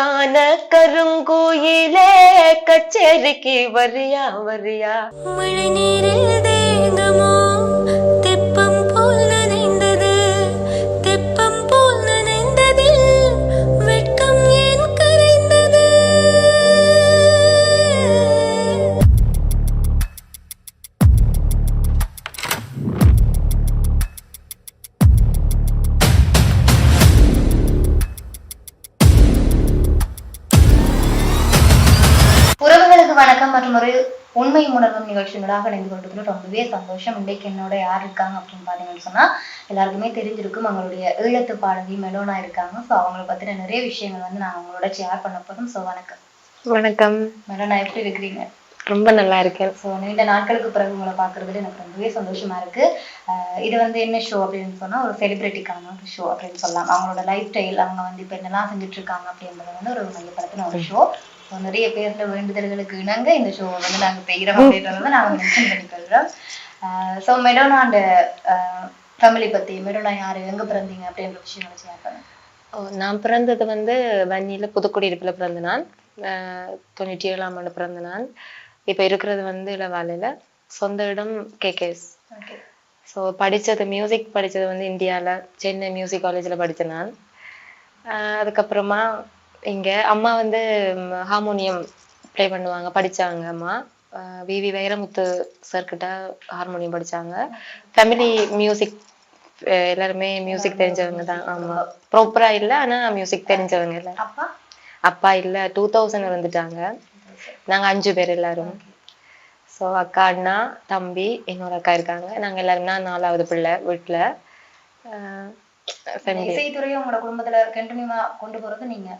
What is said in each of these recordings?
காண கருங்குயிலே கச்சேரிக்கு வரியா வரியா? மழை நீரில் தேங்கமோ ஒரு உண்மை உணர்வும் நிகழ்ச்சிகளாக இணைந்து கொண்டிருக்கிறோம் ரொம்பவே சந்தோஷம். இன்றைக்கு என்னோட யார் இருக்காங்க அப்படின்னு பார்த்தீங்கன்னு சொன்னா எல்லாருக்குமே தெரிஞ்சிருக்கும் அவங்களுடைய ஈழத்து பாடகி மெடோனா இருக்காங்க. ஸோ அவங்கள பத்தின நிறைய விஷயங்கள் வந்து நான் அவங்களோட ஷேர் பண்ண போறோம் ஸோ வணக்கம். வணக்கம். மெடோனா எப்படி இருக்கிறீங்க? ரொம்ப நல்லா இருக்கேன். ஸோ நீண்ட நாட்களுக்கு பிறகு உங்களை பார்க்கறதுல எனக்கு ரொம்பவே சந்தோஷமா இருக்கு. இது வந்து என்ன ஷோ அப்படின்னு சொன்னா ஒரு செலிபிரிட்டிக்கான ஒரு ஷோ அப்படின்னு சொல்லலாம். அவங்களோட லைஃப் ஸ்டைல் அவங்க வந்து இப்போ என்னெல்லாம் செஞ்சுட்டு இருக்காங்க அப்படின்றது வந்து ஒரு மையப்படுத்தின ஒரு ஷோ நிறைய பேர்ல வேண்டுதல்களுக்கு இணங்க இந்த ஷோ வந்து நாங்க செய்கிறோம் அப்படின்றத வந்து நாங்க மென்ஷன் பண்ணிக்கொள்றோம் ஸோ மெடோனாண்ட ஃபேமிலி பத்தி மெடோனா யாரு எங்க பிறந்தீங்க அப்படின்ற விஷயங்களை ஷேர் பண்ணுங்க. ஓ, நான் பிறந்தது வந்து வன்னியில புதுக்குடியிருப்புல பிறந்த நான். தொண்ணூற்றி ஏழாம் ஆண்டு பிறந்த நான். இப்ப இருக்கிறது வந்து இளவாலையில. சொந்த இடம் கேகேஎஸ் ஸோ படிச்சது மியூசிக் படிச்சது வந்து இந்தியால. சென்னை மியூசிக் காலேஜ்ல படித்தேன் நான். அதுக்கப்புறமா இங்க அம்மா வந்து ஹார்மோனியம் ப்ளே பண்ணுவாங்க படிச்சாங்க அம்மா. ஆஹ் வி வி வைரமுத்து சார் கிட்ட ஹார்மோனியம் படிச்சாங்க. ஃபேமிலி மியூசிக் எல்லாருமே மியூசிக் தெரிஞ்சவங்க தான். ஆமா. ப்ராப்பரா இல்ல ஆனா மியூசிக் தெரிஞ்சவங்க இல்ல. அப்பா? இல்ல டூ தௌசண்ட் வந்துட்டாங்க. நாங்க அஞ்சு பேர் எல்லாரும். ஸோ அக்கா அண்ணா தம்பி இன்னொரு அக்கா இருக்காங்க. நாங்க எல்லாரும் நாலாவது பிள்ளை வீட்டுல இசைத்துறையை உங்களோட குடும்பத்துல கண்டினியூவா கொண்டு போறது நீங்க.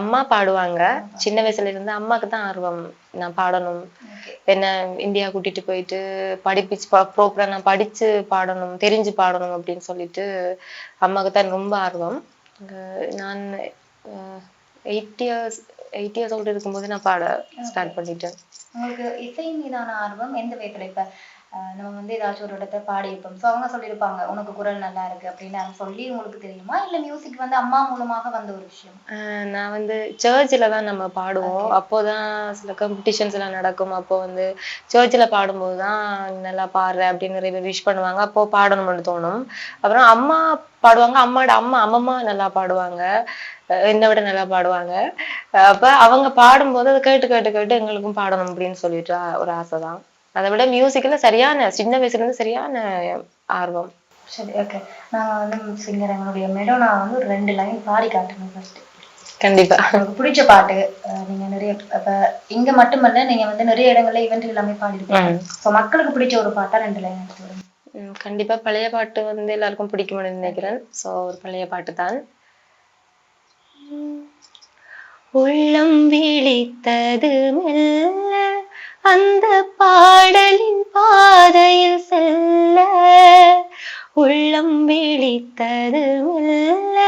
அம்மா பாடுவாங்க. சின்ன வயசுல இருந்து அம்மாக்கு தான் ஆர்வம். நான் பாடணும். என்ன இந்தியா கூட்டிட்டு போயிட்டு படிப்பிச்சு ப்ரோப்பரா நான் படிச்சு பாடணும் தெரிஞ்சு பாடணும் அப்படின்னு சொல்லிட்டு அம்மாக்கு தான் ரொம்ப ஆர்வம். நான் eight years eight years old இருக்கும்போது நான் பாட ஸ்டார்ட் பண்ணிட்டேன். உங்களுக்கு இசை மீதான ஆர்வம் எந்த விதத்துல இப்ப நம்ம வந்து ஏதாச்சும் ஒரு இடத்த பாடியிருப்போம் ஸோ அவங்க சொல்லியிருப்பாங்க உனக்கு குரல் நல்லா இருக்கு அப்படின்னு. சொல்லி உங்களுக்கு தெரியுமா? இல்ல மியூசிக் வந்து அம்மா மூலமாக வந்த ஒரு விஷயம்? நான் வந்து சர்ச்சில் தான் நம்ம பாடுவோம். அப்போதான் சில காம்படிஷன்ஸ் எல்லாம் நடக்கும். அப்போ வந்து சர்ச்சில் பாடும்போது தான் நல்லா பாடுற அப்படின்னு நிறைய பேர் விஷ் பண்ணுவாங்க. அப்போ பாடணும்னு தோணும். அப்புறம் அம்மா பாடுவாங்க. அம்மாவோட அம்மா அம்மம்மா நல்லா பாடுவாங்க. என்னை விட நல்லா பாடுவாங்க. அப்ப அவங்க பாடும்போது அதை கேட்டு கேட்டு கேட்டு எங்களுக்கும் பாடணும் அப்படின்னு சொல்லிட்டு ஒரு ஆசை தான் அதை விட மியூசிக்ல சரியான சின்ன வயசுல இருந்து சரியான ஆர்வம். சரி ஓகே நாங்க வந்து சிங்கர் எங்களுடைய மெடோனா வந்து ஒரு ரெண்டு லைன் பாடி காட்டணும் ஃபர்ஸ்ட் கண்டிப்பா. உங்களுக்கு பிடிச்ச பாட்டு நீங்க நிறைய இப்ப இங்க மட்டுமல்ல நீங்க வந்து நிறைய இடங்கள்ல ஈவெண்ட் எல்லாமே பாடிருப்பீங்க ஸோ மக்களுக்கு பிடிச்ச ஒரு பாட்டா ரெண்டு லைன் எடுத்து கண்டிப்பா. பழைய பாட்டு வந்து எல்லாருக்கும் பிடிக்கும்னு நினைக்கிறேன். சோ ஒரு பழைய பாட்டு தான். உள்ளம் விழித்தது மெல்ல அந்த பாடலின் பாதையில் செல்ல உள்ளம் விழித்தது மெல்ல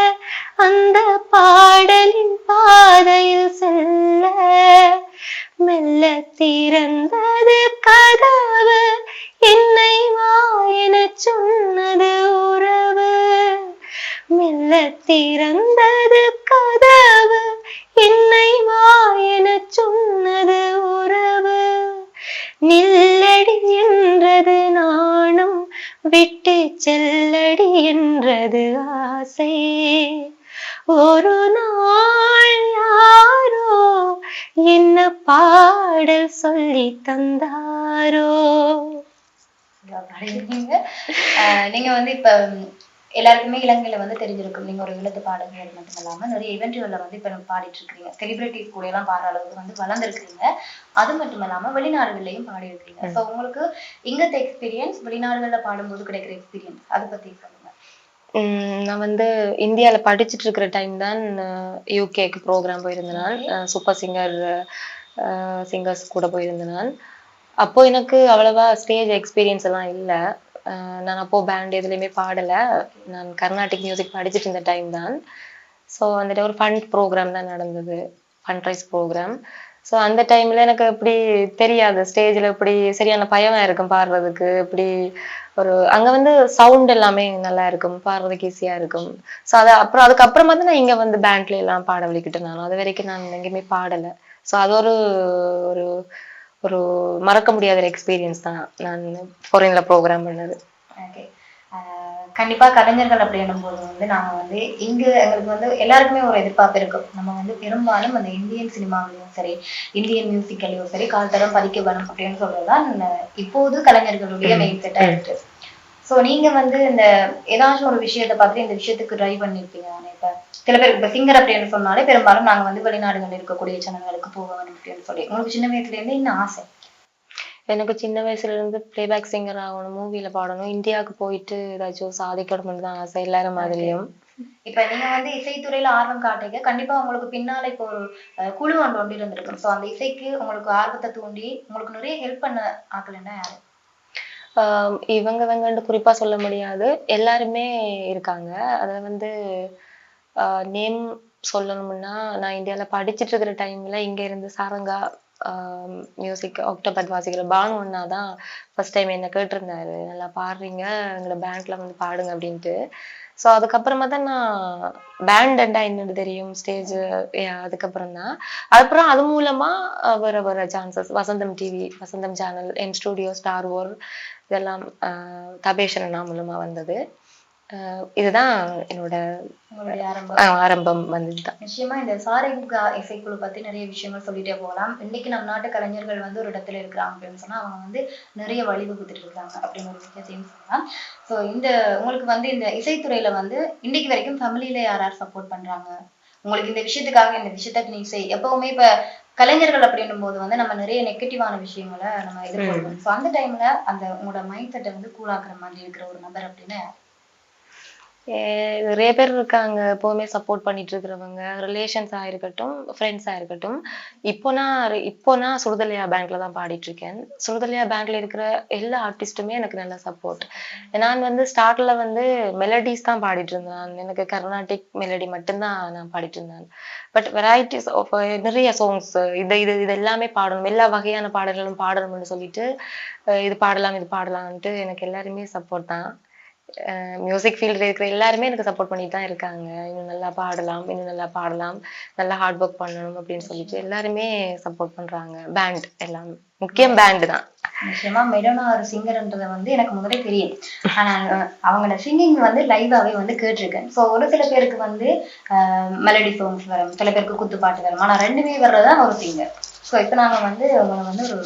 அந்த பாடலின் பாதையில் செல்ல. மெல்ல திறந்தது கதவு என்னை வா எனச் சொன்னது உறவு. மெல்ல திறந்தது கதவு என்னை விட்டு செல்லடி என்றது ஆசை. ஒரு நாள் யாரோ என்ன பாடல் சொல்லி தந்தாரோ? நீங்க வந்து இப்ப எல்லாருக்குமே இலங்கையில வந்து தெரிஞ்சிருக்கும். நீங்க ஒரு எழுத்து பாடகர் மட்டும் இல்லாம நிறைய இவெண்ட்டுகள்ல வந்து இப்ப பாடிட்டு இருக்கீங்க செலிபிரிட்டிஸ் கூட எல்லாம் பாடுற அளவுக்கு வந்து வளர்ந்துருக்கீங்க அது மட்டும் இல்லாம வெளிநாடுகள்லயும் பாடி இருக்கீங்க ஸோ உங்களுக்கு இங்கத்த எக்ஸ்பீரியன்ஸ் வெளிநாடுகள்ல பாடும்போது கிடைக்கிற எக்ஸ்பீரியன்ஸ் அதை பத்தி சொல்லுங்க. நான் வந்து இந்தியால படிச்சுட்டு இருக்கிற டைம் தான் யூகேக்கு ப்ரோக்ராம் போயிருந்தேன் நான் சூப்பர் சிங்கர் சிங்கர்ஸ் கூட போயிருந்தேன் நான் அப்போ எனக்கு அவ்வளவா ஸ்டேஜ் எக்ஸ்பீரியன்ஸ் எல்லாம் இல்லை. நான் அப்போ பேண்ட் எதுலேயுமே பாடலை. நான் கர்நாடிக் மியூசிக் படிச்சுட்டு இருந்த டைம் தான். ஸோ வந்துட்டு ஒரு ஃபண்ட் ப்ரோக்ராம் தான் நடந்தது. ஃபண்ட் ரைஸ் ப்ரோக்ராம் ஸோ அந்த டைம்ல எனக்கு எப்படி தெரியாது. ஸ்டேஜ்ல இப்படி சரியான பயமாக இருக்கும் பாடுறதுக்கு. இப்படி ஒரு அங்க வந்து சவுண்ட் எல்லாமே நல்லா இருக்கும். பாடுறதுக்கு ஈஸியா இருக்கும். ஸோ அது அப்புறம் அதுக்கப்புறமா தான் நான் இங்க வந்து பேண்ட்ல எல்லாம் பாட வலிக்கிட்டு நான் அது வரைக்கும் நான் எங்கேயுமே பாடலை. ஸோ அது ஒரு ஒரு ஒரு மறக்க முடியாத எக்ஸ்பீரியன்ஸ் தான் நான் ஃபாரின்ல ப்ரோக்ராம் பண்ணது. ஓகே கண்டிப்பா கலைஞர்கள் அப்படின்னும் போது வந்து நாங்க வந்து இங்க எங்களுக்கு வந்து எல்லாருக்குமே ஒரு எதிர்பார்ப்பு இருக்கும். நம்ம வந்து பெரும்பாலும் அந்த இந்தியன் சினிமாவிலையும் சரி இந்தியன் மியூசிக்கலையும் சரி கால்தரம் பதிக்க வேணும் அப்படின்னு சொல்றதுதான் இப்போது கலைஞர்களுடைய மெயின் செட்டாக இருக்கு. சோ நீங்க வந்து இந்த ஏதாச்சும் ஒரு விஷயத்தை பார்த்துட்டு இந்த விஷயத்துக்கு ட்ரை பண்ணியிருப்பீங்க தானே இப்போ? சில பேர் இப்ப சிங்கர் அப்படின்னு சொன்னாலே பெரும்பாலும் நாங்க வந்து வெளிநாடுகள் இருக்கக்கூடிய சேனல்களுக்கு போக வேணும் அப்படின்னு சொல்லி. உங்களுக்கு சின்ன வயசுல இருந்து இன்னும் ஆசை? எனக்கு சின்ன வயசுல இருந்து பிளேபேக் சிங்கர் ஆகணும் மூவில பாடணும் இந்தியாவுக்கு போயிட்டு ஏதாச்சும் சாதிக்கணும்னு தான் ஆசை எல்லாரும் மாதிரியும். இப்ப நீங்க வந்து இசைத்துறையில ஆர்வம் காட்டுறீங்க. கண்டிப்பா உங்களுக்கு பின்னால இப்போ ஒரு குழு ஒன்று ஒன்று இருந்திருக்கும். சோ அந்த இசைக்கு உங்களுக்கு ஆர்வத்தை தூண்டி உங்களுக்கு நிறைய ஹெல்ப் பண்ண ஆக்கலன்னா யாரு? ஆஹ் இவங்க இவங்கன்னு குறிப்பா சொல்ல முடியாது. எல்லாருமே இருக்காங்க. அதுல வந்து நேம் சொல்லணும்னா நான் இந்தியாவில் படிச்சுட்டு இருக்கிற டைம்ல இங்கே இருந்து சாரங்கா மியூசிக் ஆக்டோபத் வாசிக்கிற பானு அண்ணா தான் ஃபர்ஸ்ட் டைம் என்ன கேட்டிருந்தாரு. நல்லா பாடுறீங்க எங்களோட பேண்ட்ல வந்து பாடுங்க அப்படின்ட்டு. ஸோ அதுக்கப்புறமா தான் நான் பேண்ட் அண்டா என்னன்னு தெரியும் ஸ்டேஜ் அதுக்கப்புறம் தான். அதுக்கப்புறம் அது மூலமா வர வர chances Vasantham TV Vasantham channel N studio star or இதெல்லாம் தபேஷன் அண்ணா மூலமா வந்தது. இதுதான் என்னோட ஆரம்பம். வந்ததுதான். நிச்சயமா இந்த சாரேகா இசைக்குழு பத்தி நிறைய விஷயங்கள் சொல்லிட்டே போகலாம். இன்னைக்கு நம் நாட்டு கலைஞர்கள் வந்து ஒரு இடத்துல இருக்கிறாங்க அப்படின்னு சொன்னா அவங்க வந்து நிறைய வழிவகுத்துட்டு இருக்காங்க அப்படின்னு ஒரு விஷயத்தையும் சொல்லலாம். சோ இந்த உங்களுக்கு வந்து இந்த இசைத்துறையில வந்து இன்னைக்கு வரைக்கும் ஃபேமிலியில யார் யார் சப்போர்ட் பண்றாங்க? உங்களுக்கு இந்த விஷயத்துக்காக இந்த விஷயத்த நீ செய். எப்பவுமே இப்ப கலைஞர்கள் அப்படின்னும் போது வந்து நம்ம நிறைய நெகட்டிவான விஷயங்களை நம்ம எதிர்கொள்வோம். ஸோ அந்த டைம்ல அந்த உங்களோட மைண்ட் செட்டை வந்து கூலாக்குற மாதிரி இருக்கிற ஒரு நபர் அப்படின்னு நிறைய பேர் இருக்காங்க. எப்பவுமே சப்போர்ட் பண்ணிட்டு இருக்கிறவங்க ரிலேஷன்ஸாக இருக்கட்டும் ஃப்ரெண்ட்ஸாக இருக்கட்டும். இப்போ நான் இப்போ நான் சுடுதலையா பேங்க்ல தான் பாடிட்டு இருக்கேன் சுடுதலையா பேங்க்ல இருக்கிற எல்லா ஆர்டிஸ்ட்டுமே எனக்கு நல்ல சப்போர்ட் நான் வந்து ஸ்டார்ட்ல வந்து மெலடிஸ் தான் பாடிட்டு இருந்தேன் நான். எனக்கு கர்நாடிக் மெலடி மட்டும்தான் நான் பாடிட்டு இருந்தேன் பட் வெரைட்டிஸ் ஆஃப் நிறைய சாங்ஸ் இது இது இது எல்லாமே பாடணும். எல்லா வகையான பாடல்களும் பாடணும்னு சொல்லிட்டு இது பாடலாம் இது பாடலாம்ன்ட்டு எனக்கு எல்லாருமே சப்போர்ட் தான். மியூசிக் ஃபீல்டில் இருக்கிற எல்லாருமே எனக்கு சப்போர்ட் பண்ணிட்டு தான் இருக்காங்க. இன்னும் நல்லா பாடலாம் இன்னும் நல்லா பாடலாம் நல்லா ஹார்ட் ஒர்க் பண்ணணும் அப்படின்னு சொல்லிட்டு எல்லாருமே சப்போர்ட் பண்றாங்க. பேண்ட் எல்லாம். முக்கியம் பேண்ட் தான். நிச்சயமா மெடோனா ஒரு சிங்கர்ன்றத வந்து எனக்கு முதல்ல தெரியும். ஆனா அவங்களோட சிங்கிங் வந்து லைவாவே வந்து கேட்டிருக்கேன். ஸோ ஒரு சில பேருக்கு வந்து மெலடி சாங்ஸ் வரும். சில பேருக்கு குத்துப்பாட்டு வரும். ஆனா ரெண்டுமே வர்றதா ஒரு சிங்கர் ஸோ இப்போ நாங்க வந்து உங்களை வந்து ஒரு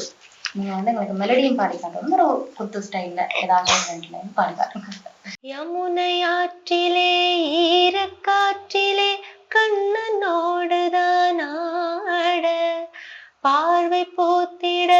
நீங்க வந்து எங்களுக்கு மெலடியும் பாடி காட்டுறோம் ஒரு குத்து ஸ்டைல்ல ஏதாவது ரெண்டு லைன் பாடி காட்டுங்க. யமுனை ஆற்றிலே ஈரக்காற்றிலே கண்ணனோடுதான் ஆட. பார்வை போத்திட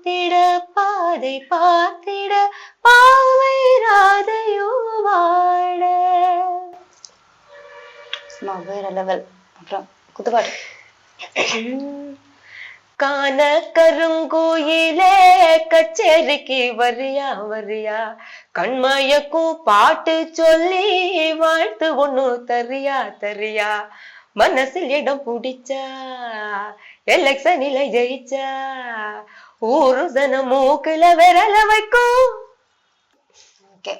பார்த்திட பாதை பார்த்திட பாவை ராதையோ வாட சும்மா வேற லெவல் அப்புறம் குத்துப்பாட்டு. காண கருங்கோயிலே கச்சேரிக்கு வரியா வரியா? கண்மயக்கும் பாட்டு சொல்லி வாழ்த்து ஒண்ணு தரியா தரியா? மனசில் இடம் பிடிச்சா எலெக்ஷனில ஜெயிச்சா? ஊரு ஜன மூக்குல விரல வைக்கும். ஓகே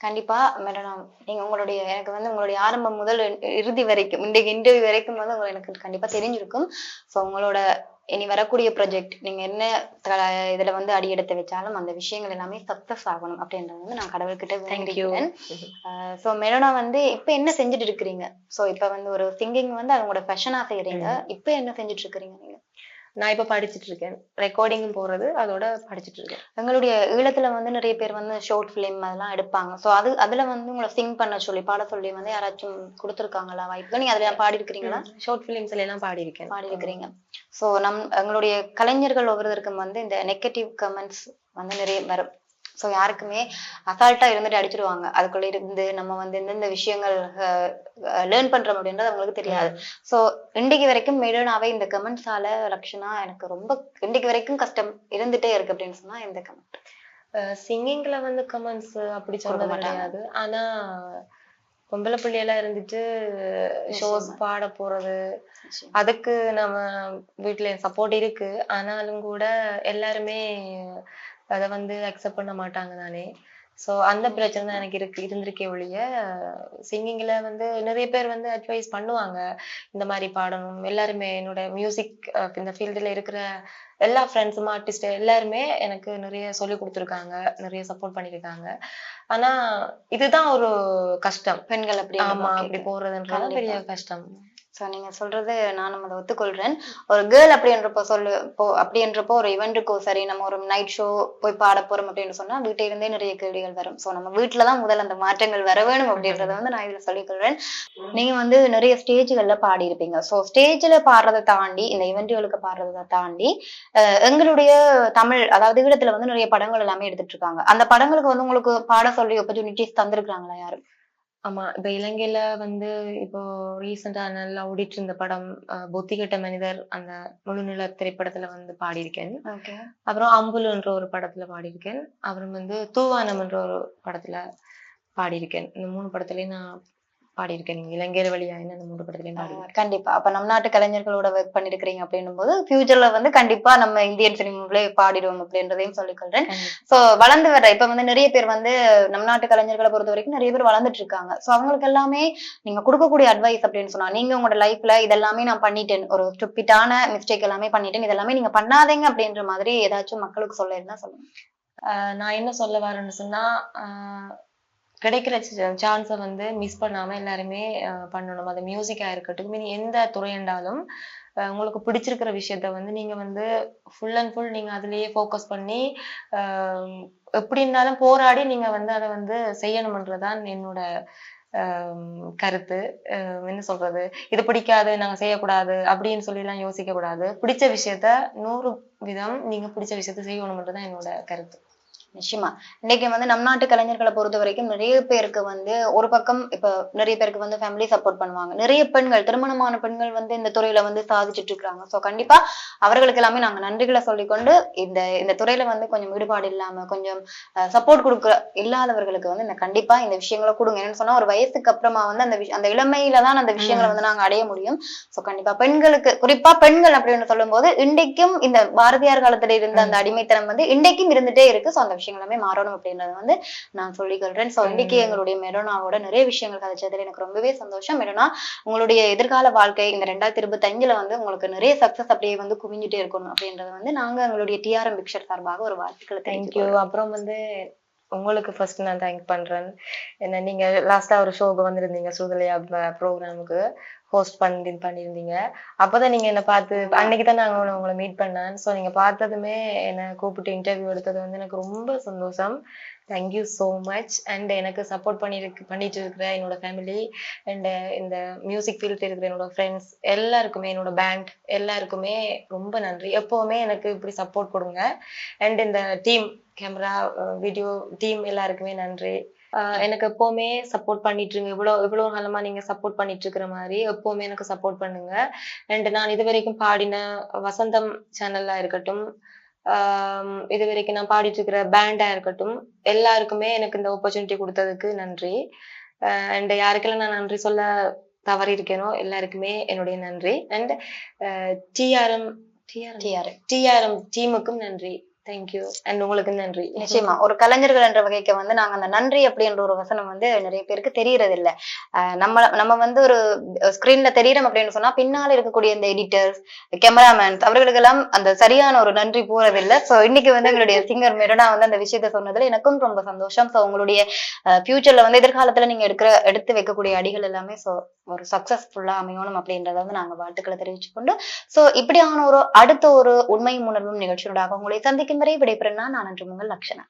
கண்டிப்பா மேடம். நீங்க உங்களுடைய எனக்கு வந்து உங்களுடைய ஆரம்பம் முதல் இறுதி வரைக்கும் இன்றைக்கு இன்டர்வியூ வரைக்கும் வந்து உங்களுக்கு எனக்கு கண்டிப்பா தெரிஞ்சிருக்கும். ஸோ உங்களோட இனி வரக்கூடிய ப்ராஜெக்ட் நீங்க என்ன த- இதுல வந்து அடி எடுத்து வச்சாலும் அந்த விஷயங்கள் எல்லாமே சக்சஸ் ஆகணும் அப்படின்றது வந்து நான் கடவுள்கிட்ட வேண்டிக்கிறேன் ஸோ மெரோனா வந்து இப்ப என்ன செஞ்சுட்டு இருக்கிறீங்க? ஸோ இப்ப வந்து ஒரு சிங்கிங் வந்து அது உங்களோட ஃபேஷனா செய்யறீங்க. இப்ப என்ன செஞ்சுட்டு இருக்கிறீங்க நீங்க? நான் இப்ப படிச்சிட்டு இருக்கேன் ரெக்கார்டிங்கும் போறது அதோட படிச்சிட்டு இருக்கேன் எங்களுடைய ஈழத்துல வந்து நிறைய பேர் வந்து ஷார்ட் ஃபிலிம் அதெல்லாம் எடுப்பாங்க. ஸோ அது அதுல வந்து உங்களை சிங் பண்ண சொல்லி பாட சொல்லி வந்து யாராச்சும் கொடுத்துருக்காங்களா வாய்ப்பு? நீங்க அதுல பாடி இருக்கிறீங்களா ஷார்ட் ஃபிலிம்ஸ்ல எல்லாம் பாடி இருக்கேன் பாடி இருக்கிறீங்க ஸோ நம் எங்களுடைய கலைஞர்கள் ஒவ்வொருத்தருக்கும் வந்து இந்த நெகட்டிவ் கமெண்ட்ஸ் வந்து நிறைய வரும். ஸோ யாருக்குமே அசால்ட்டா இருந்துட்டு அடிச்சிருவாங்க. அதுக்குள்ள இருந்து நம்ம வந்து எந்தெந்த விஷயங்கள் லேர்ன் பண்றோம் அப்படின்றது அவங்களுக்கு தெரியாது. ஸோ இன்றைக்கு வரைக்கும் மெடனாவே இந்த கமெண்ட்ஸால லக்ஷனா எனக்கு ரொம்ப இன்றைக்கு வரைக்கும் கஷ்டம் இருந்துட்டே இருக்கு அப்படின்னு சொன்னா இந்த கமெண்ட் சிங்கிங்ல வந்து கமெண்ட்ஸ் அப்படி சொல்ல. முடியாது ஆனா பொம்பளை பிள்ளையெல்லாம் இருந்துட்டு ஷோஸ் பாட போறது அதுக்கு நம்ம வீட்ல சப்போர்ட் இருக்கு. ஆனாலும் கூட எல்லாருமே அதை வந்து அக்செப்ட் பண்ண மாட்டாங்க தானே சோ அந்த பிரச்சனை தான் எனக்கு இருக்கு இருந்திருக்கே ஒழிய சிங்கிங்ல வந்து நிறைய பேர் வந்து அட்வைஸ் பண்ணுவாங்க. இந்த மாதிரி பாடணும். எல்லாருமே என்னோட மியூசிக் இந்த ஃபீல்டுல இருக்கிற எல்லா ஃப்ரெண்ட்ஸும் ஆர்டிஸ்ட் எல்லாருமே எனக்கு நிறைய சொல்லி கொடுத்துருக்காங்க. நிறைய சப்போர்ட் பண்ணியிருக்காங்க ஆனா இதுதான் ஒரு கஷ்டம். பெண்கள் அப்படி ஆமா அப்படி போறதுன்றது பெரிய கஷ்டம். ஸோ நீங்க சொல்றது நானும் அதை ஒத்துக்கொள்றேன். ஒரு கேர்ள் அப்படின்றப்போ சொல்லு இப்போ அப்படின்றப்போ ஒரு இவெண்ட்டுக்கோ சரி நம்ம ஒரு நைட் ஷோ போய் பாட போறோம் அப்படின்னு சொன்னா வீட்டில இருந்தே நிறைய கேள்விகள் வரும். ஸோ நம்ம வீட்டுல தான் முதல்ல அந்த மாற்றங்கள் வர வேணும் அப்படின்றத வந்து நான் இதுல சொல்லிக்கொள்றேன். நீங்க வந்து நிறைய ஸ்டேஜ்கள்ல பாடி இருப்பீங்க ஸோ ஸ்டேஜ்ல பாடுறதை தாண்டி இந்த இவெண்ட்டுகளுக்கு பாடுறதை தாண்டி எங்களுடைய தமிழ் அதாவது ஈழத்துல வந்து நிறைய படங்கள் எல்லாமே எடுத்துட்டு இருக்காங்க. அந்த படங்களுக்கு வந்து உங்களுக்கு பாட சொல்லி ஆப்பர்ச்சுனிட்டிஸ் தந்திருக்காங்களா யாரும்? ஆமா. இப்ப இலங்கையில வந்து இப்போ ரீசெண்டா நல்லா ஓடிட்டு இருந்த படம் புத்திகெட்ட மனிதர் அந்த முழுநில திரைப்படத்துல வந்து பாடியிருக்கேன். அப்புறம் அம்புலுன்ற ஒரு படத்துல பாடியிருக்கேன். அப்புறம் வந்து தூவானம்ன்ற ஒரு படத்துல பாடியிருக்கேன். இந்த மூணு படத்துலயும் நான் பாடியிருக்கேன் நீங்க. இலங்கையர் வழியாயின்னு அந்த மூணு படத்துலயும் பாடியிருக்கேன். கண்டிப்பா. அப்ப நம் நாட்டு கலைஞர்களோட ஒர்க் பண்ணிருக்கிறீங்க அப்படின்னும் போது ஃபியூச்சர்ல வந்து கண்டிப்பா நம்ம இந்தியன் சினிமாவிலே பாடிடுவோம் அப்படின்றதையும் சொல்லிக்கொள்றேன் சோ வளர்ந்து வர இப்ப வந்து நிறைய பேர் வந்து நம் நாட்டு கலைஞர்களை பொறுத்த வரைக்கும் நிறைய பேர் வளர்ந்துட்டு இருக்காங்க. சோ அவங்களுக்கு எல்லாமே நீங்க கொடுக்கக்கூடிய அட்வைஸ் அப்படின்னு சொன்னா நீங்க உங்களோட லைஃப்ல இதெல்லாமே நான் பண்ணிட்டேன். ஒரு ஸ்டூப்பிட்டான மிஸ்டேக் எல்லாமே பண்ணிட்டேன். இதெல்லாமே நீங்க பண்ணாதீங்க அப்படின்ற மாதிரி ஏதாச்சும் மக்களுக்கு சொல்ல இருந்தா சொல்லுங்க. ஆஹ் நான் என்ன சொல்ல வரேன்னு சொன்னா ஆஹ் கிடைக்கிற சான்ஸை வந்து மிஸ் பண்ணாம எல்லாருமே பண்ணணும். அது மியூசிக்கா இருக்கட்டும் இனி எந்த துறையண்டாலும் ஆஹ் உங்களுக்கு பிடிச்சிருக்கிற விஷயத்த வந்து நீங்க வந்து ஃபுல் அண்ட் ஃபுல் நீங்க அதுலயே ஃபோக்கஸ் பண்ணி ஆஹ் எப்படி இருந்தாலும் போராடி நீங்க வந்து அதை வந்து செய்யணுமன்றதான் என்னோட ஆஹ் கருத்து. ஆஹ் என்ன சொல்றது? இது பிடிக்காது நாங்க செய்யக்கூடாது அப்படின்னு சொல்லி எல்லாம் யோசிக்க கூடாது பிடிச்ச விஷயத்த நூறு விதம் நீங்க பிடிச்ச விஷயத்த செய்யணும்ன்றதுதான் என்னோட கருத்து. நிச்சயமா. இன்னைக்கு வந்து நம் நாட்டு கலைஞர்களை பொறுத்த வரைக்கும் நிறைய பேருக்கு வந்து ஒரு பக்கம் இப்ப நிறைய பேருக்கு வந்து ஃபேமிலி சப்போர்ட் பண்ணுவாங்க. நிறைய பெண்கள் திருமணமான பெண்கள் வந்து இந்த துறையில வந்து சாதிச்சுட்டு இருக்காங்க சோ கண்டிப்பா அவர்களுக்கு எல்லாமே நாங்க நன்றிகளை சொல்லிக்கொண்டு இந்த இந்த துறையில வந்து கொஞ்சம் ஈடுபாடு இல்லாம கொஞ்சம் சப்போர்ட் கொடுக்க இல்லாதவர்களுக்கு வந்து இந்த கண்டிப்பா இந்த விஷயங்களை கொடுங்க. என்னன்னு சொன்னா ஒரு வயசுக்கு அப்புறமா வந்து அந்த அந்த இளமையில தான் அந்த விஷயங்களை வந்து நாங்க அடைய முடியும். சோ கண்டிப்பா பெண்களுக்கு குறிப்பா பெண்கள் அப்படின்னு சொல்லும்போது இன்றைக்கும் இந்த பாரதியார் காலத்துல இருந்த அந்த அடிமைத்தனம் வந்து இன்றைக்கும் இருந்துட்டே இருக்கு. சோ அந்த விஷயங்கள் எல்லாமே மாறணும் அப்படின்றத வந்து நான் சொல்லிக்கொள்றேன். சோ இன்னைக்கு எங்களுடைய மெரோனாவோட நிறைய விஷயங்கள் கதைச்சதுல எனக்கு ரொம்பவே சந்தோஷம். மெரோனா உங்களுடைய எதிர்கால வாழ்க்கை இந்த ரெண்டாயிரத்தி இருபத்தி அஞ்சுல வந்து உங்களுக்கு நிறைய சக்சஸ் அப்படியே வந்து குவிஞ்சிட்டே இருக்கணும் அப்படின்றத வந்து நாங்க எங்களுடைய டிஆர்எம் பிக்சர் சார்பாக ஒரு வாழ்த்துக்களை தேங்க்யூ அப்புறம் வந்து உங்களுக்கு ஃபர்ஸ்ட் நான் தேங்க் பண்றேன். என்ன நீங்க லாஸ்டா ஒரு ஷோக்கு வந்திருந்தீங்க சுதலையா ப்ரோக்ராமுக்கு ஹோஸ்ட் பண்ணி பண்ணியிருந்தீங்க. அப்போதான் நீங்க என்ன பார்த்து அன்னைக்கு தான் நாங்கள் உங்களை- உங்களை மீட் பண்ணேன். ஸோ நீங்க பார்த்ததுமே என்னை கூப்பிட்டு இன்டர்வியூ எடுத்தது வந்து எனக்கு ரொம்ப சந்தோஷம். Thank you so much and எனக்கு சப்போர்ட் பண்ணியிருக்கு பண்ணிட்டு இருக்கிற என்னோட ஃபேமிலி அண்ட் இந்த மியூசிக் ஃபீல்ட் இருக்கிற என்னோட ஃப்ரெண்ட்ஸ் எல்லாருக்குமே என்னோட பேண்ட் எல்லாருக்குமே ரொம்ப நன்றி. எப்போவுமே எனக்கு இப்படி சப்போர்ட் கொடுங்க. அண்ட் இந்த டீம் கேமரா வீடியோ டீம் எல்லாருக்குமே நன்றி. எனக்கு எப்பவுமே சப்போர்ட் பண்ணிட்டு இருங்க இவ்வளவு இவ்வளவு காலமா நீங்க சப்போர்ட் பண்ணிட்டு இருக்கிற மாதிரி எப்பவுமே எனக்கு சப்போர்ட் பண்ணுங்க. அண்ட் நான் இது வரைக்கும் பாடின வசந்தம் சேனல்லா இருக்கட்டும் இது வரைக்கும் நான் பாடிட்டு இருக்கிற பேண்டா இருக்கட்டும் எல்லாருக்குமே எனக்கு இந்த ஆப்பர்ச்சுனிட்டி கொடுத்ததுக்கு நன்றி. அண்ட் யாருக்கெல்லாம் நான் நன்றி சொல்ல தவறி இருக்கேனோ எல்லாருக்குமே என்னுடைய நன்றி. And TRM TRM TRM TRM டீமுக்கும் நன்றி. தேங்க்யூ அண்ட் உங்களுக்கு நன்றி. நிச்சயமா. ஒரு கலைஞர்கள் என்ற வகைக்கு வந்து நாங்க அந்த நன்றி அப்படின்ற ஒரு வசனம் வந்து நிறைய பேருக்கு தெரியறது இல்ல நம்ம நம்ம வந்து ஒரு ஸ்கிரீன்ல தெரியறோம் அப்படின்னு சொன்னா பின்னால இருக்கக்கூடிய இந்த எடிட்டர்ஸ் கேமராமேன்ஸ் அவர்களுக்கெல்லாம் அந்த சரியான ஒரு நன்றி போறது இல்ல சோ இன்னைக்கு வந்து எங்களுடைய சிங்கர் மெரடா வந்து அந்த விஷயத்த சொன்னதுல எனக்கும் ரொம்ப சந்தோஷம். சோ உங்களுடைய ஃபியூச்சர்ல வந்து எதிர்காலத்துல நீங்க எடுக்கிற எடுத்து வைக்கக்கூடிய அடிகள் எல்லாமே சோ ஒரு சக்சஸ்ஃபுல்லா அமையணும் அப்படின்றத வந்து நாங்க வாழ்த்துக்களை தெரிவிச்சு கொண்டு சோ இப்படியான ஒரு அடுத்த ஒரு உண்மை உணர்வும் நிகழ்ச்சியோட உங்களை சந்திக்க வரைக்கும் வரை விடைபெறும் நான் நான் அன்று உங்கள் லக்ஷனா.